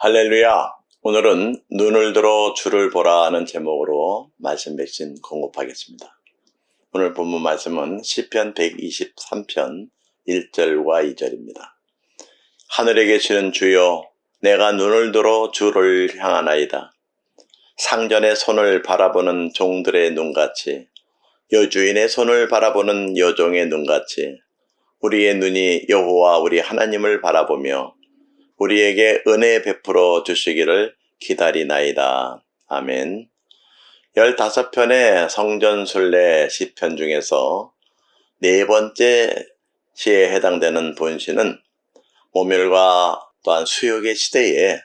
할렐루야! 오늘은 눈을 들어 주를 보라 하는 제목으로 말씀 백신 공급하겠습니다. 오늘 본문 말씀은 시편 123편 1절과 2절입니다. 하늘에 계시는 주여 내가 눈을 들어 주를 향하나이다. 상전의 손을 바라보는 종들의 눈같이 여주인의 손을 바라보는 여종의 눈같이 우리의 눈이 여호와 우리 하나님을 바라보며 우리에게 은혜 베풀어 주시기를 기다리나이다. 아멘. 15편의 성전순례 시편 중에서 네 번째 시에 해당되는 본시는 모멸과 또한 수욕의 시대에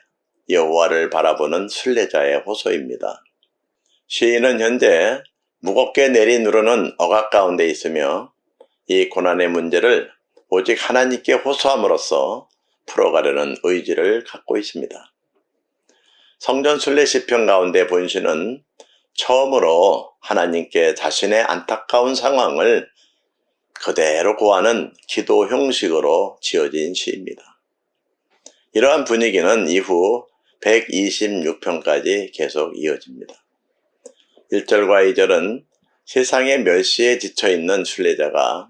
여호와를 바라보는 순례자의 호소입니다. 시인은 현재 무겁게 내리누르는 억압 가운데 있으며 이 고난의 문제를 오직 하나님께 호소함으로써 풀어가려는 의지를 갖고 있습니다. 성전 순례 시편 가운데 본시는 처음으로 하나님께 자신의 안타까운 상황을 그대로 구하는 기도 형식으로 지어진 시입니다. 이러한 분위기는 이후 126편까지 계속 이어집니다. 1절과 2절은 세상의 멸시에 지쳐있는 순례자가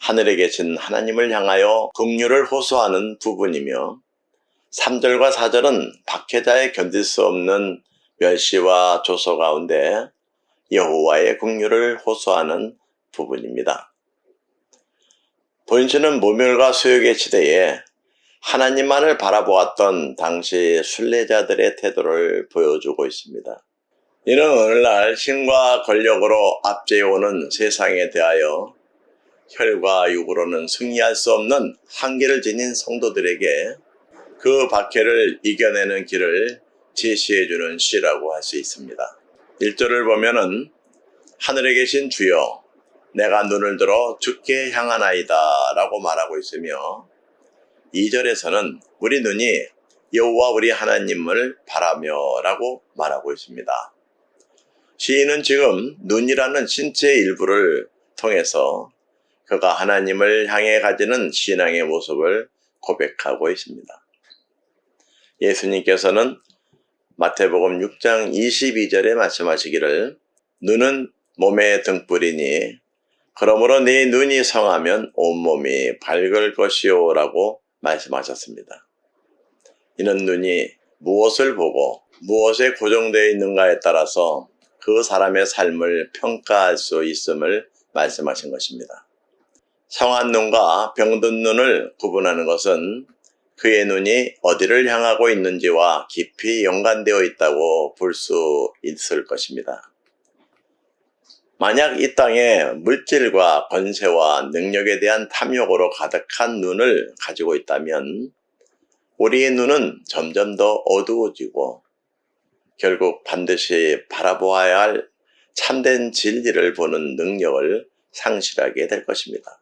하늘에 계신 하나님을 향하여 긍휼을 호소하는 부분이며 3절과 4절은 박해자의 견딜 수 없는 멸시와 조소 가운데 여호와의 긍휼을 호소하는 부분입니다. 본시는 모멸과 수욕의 시대에 하나님만을 바라보았던 당시 순례자들의 태도를 보여주고 있습니다. 이는 오늘날 힘과 권력으로 압제해오는 세상에 대하여 혈과 육으로는 승리할 수 없는 한계를 지닌 성도들에게 그 박해를 이겨내는 길을 제시해주는 시라고 할 수 있습니다. 1절을 보면은 하늘에 계신 주여 내가 눈을 들어 죽게 향하나이다 라고 말하고 있으며 2절에서는 우리 눈이 여호와 우리 하나님을 바라며 라고 말하고 있습니다. 시인은 지금 눈이라는 신체의 일부를 통해서 그가 하나님을 향해 가지는 신앙의 모습을 고백하고 있습니다. 예수님께서는 마태복음 6장 22절에 말씀하시기를 눈은 몸의 등불이니 그러므로 네 눈이 성하면 온몸이 밝을 것이요 라고 말씀하셨습니다. 이는 눈이 무엇을 보고 무엇에 고정되어 있는가에 따라서 그 사람의 삶을 평가할 수 있음을 말씀하신 것입니다. 성한 눈과 병든 눈을 구분하는 것은 그의 눈이 어디를 향하고 있는지와 깊이 연관되어 있다고 볼 수 있을 것입니다. 만약 이 땅에 물질과 권세와 능력에 대한 탐욕으로 가득한 눈을 가지고 있다면 우리의 눈은 점점 더 어두워지고 결국 반드시 바라보아야 할 참된 진리를 보는 능력을 상실하게 될 것입니다.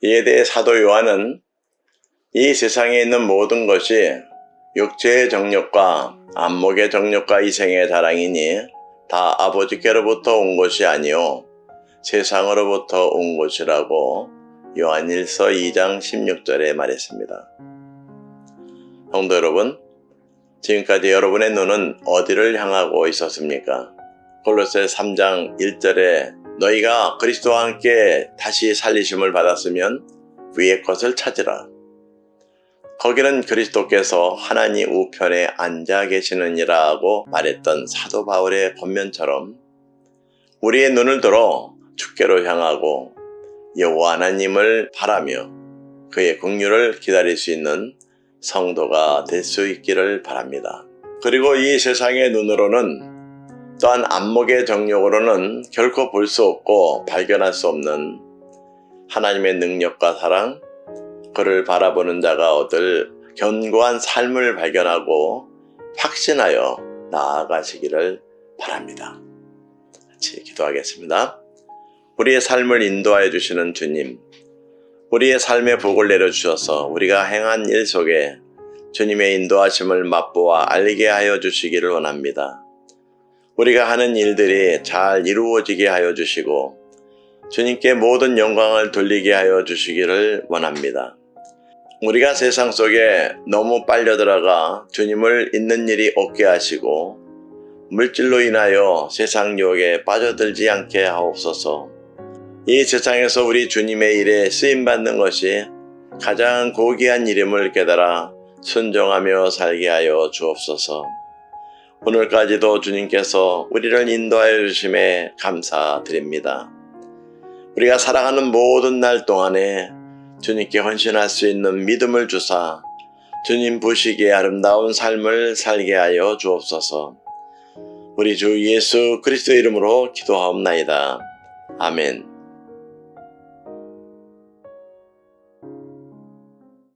이에 대해 사도 요한은 이 세상에 있는 모든 것이 육체의 정욕과 안목의 정욕과 이생의 자랑이니 다 아버지께로부터 온 것이 아니요 세상으로부터 온 것이라고 요한일서 2장 16절에 말했습니다. 성도 여러분, 지금까지 여러분의 눈은 어디를 향하고 있었습니까? 골로새 3장 1절에 너희가 그리스도와 함께 다시 살리심을 받았으면 위의 것을 찾으라. 거기는 그리스도께서 하나님 우편에 앉아 계시느니라고 말했던 사도 바울의 권면처럼 우리의 눈을 들어 주께로 향하고 여호와 하나님을 바라며 그의 긍휼을 기다릴 수 있는 성도가 될 수 있기를 바랍니다. 그리고 이 세상의 눈으로는 또한 안목의 정력으로는 결코 볼 수 없고 발견할 수 없는 하나님의 능력과 사랑, 그를 바라보는 자가 얻을 견고한 삶을 발견하고 확신하여 나아가시기를 바랍니다. 같이 기도하겠습니다. 우리의 삶을 인도하여 주시는 주님, 우리의 삶의 복을 내려주셔서 우리가 행한 일 속에 주님의 인도하심을 맛보아 알게 하여 주시기를 원합니다. 우리가 하는 일들이 잘 이루어지게 하여 주시고 주님께 모든 영광을 돌리게 하여 주시기를 원합니다. 우리가 세상 속에 너무 빨려 들어가 주님을 잊는 일이 없게 하시고 물질로 인하여 세상 유혹에 빠져들지 않게 하옵소서. 이 세상에서 우리 주님의 일에 쓰임 받는 것이 가장 고귀한 이름을 깨달아 순종하며 살게 하여 주옵소서. 오늘까지도 주님께서 우리를 인도하여 주심에 감사드립니다. 우리가 살아가는 모든 날 동안에 주님께 헌신할 수 있는 믿음을 주사 주님 보시기에 아름다운 삶을 살게 하여 주옵소서. 우리 주 예수 그리스도 이름으로 기도하옵나이다. 아멘.